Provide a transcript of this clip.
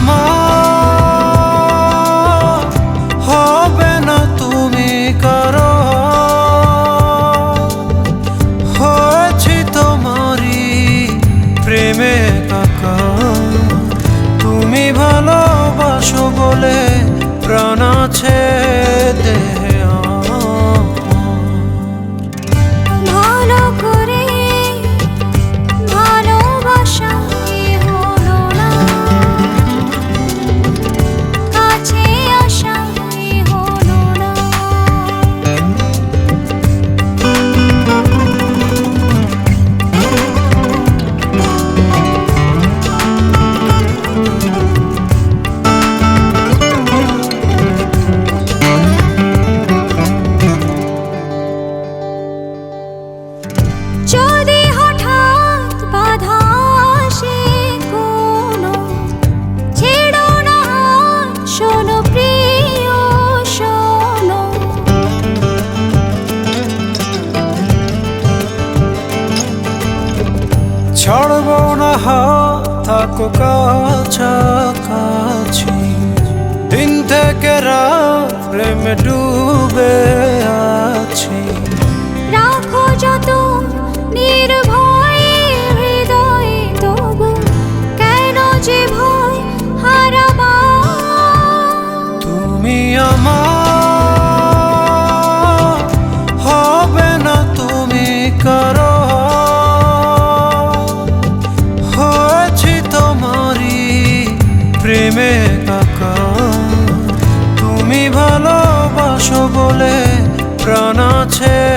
more. ছাড়ব না থাকো কাছাকাছি। দিন থেকে রাত প্রেমে ডুবে আছি। প্রেমে কাকা তুমি ভালোবাসো বলে প্রাণ আছে।